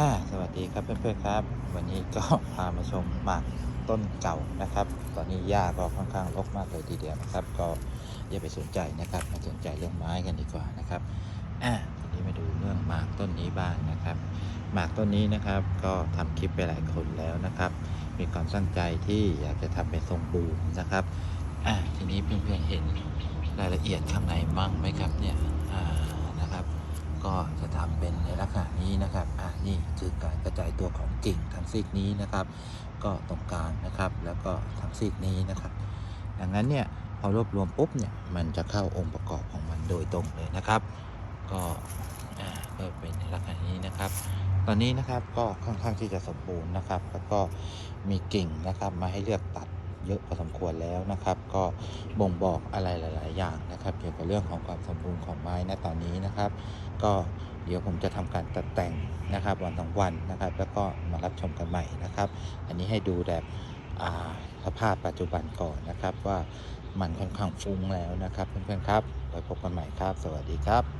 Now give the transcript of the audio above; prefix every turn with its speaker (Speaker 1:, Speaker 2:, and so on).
Speaker 1: อ่าสวัสดีครับเพื่อนๆครับ วันนี้ก็พามาชมหมากต้นเก่านะครับ ตอนนี้หญ้าก็ค่อนข้างรกมากเลยทีเดียวนะครับ ก็อย่าไปสนใจนะครับมาสนใจเรื่องไม้กันดีกว่านะครับอ่าทีนี้มาดูเรื่องหมากต้นนี้บ้างนะครับ หมากต้นนี้นะครับก็ทำคลิปไปหลายคนแล้วนะครับ มีความตั้งใจที่อยากจะทำเป็นทรงบูมนะครับอ่าทีนี้เพื่อนๆเห็นรายละเอียดข้างในมั่งไหมครับเนี่ยอ่านะ ก็จะทำเป็นในลักษณะนี้นะครับอ่านี่คือการกระจายตัวของกิ่งทางซีกนี้นะครับ ก็ตรงกลางนะครับ แล้วก็ทางซีกนี้นะครับ ดังนั้นเนี่ยพอรวบรวมปุ๊บเนี่ยมันจะเข้าองค์ประกอบของมันโดยตรงเลยนะครับ ก็อ่าก็เป็นในลักษณะนี้นะครับ ตอนนี้นะครับก็ค่อนข้างที่จะสมบูรณ์นะครับ แล้วก็มีกิ่งนะครับมาให้เลือกตัด เยอะพอสมควรแล้วนะครับ ก็บ่งบอกอะไรหลาย ๆ อย่างนะครับ เกี่ยวกับเรื่องของความสมบูรณ์ของไม้ณตอนนี้นะครับ ก็เดี๋ยวผมจะทำการตัดแต่งนะครับวันสองวันนะครับ แล้วก็มารับชมกันใหม่นะครับ อันนี้ให้ดูแบบสภาพปัจจุบันก่อนนะครับ ว่ามันค่อนข้างฟุ้งแล้วนะครับเพื่อนๆครับไว้พบกันใหม่ครับ สวัสดีครับ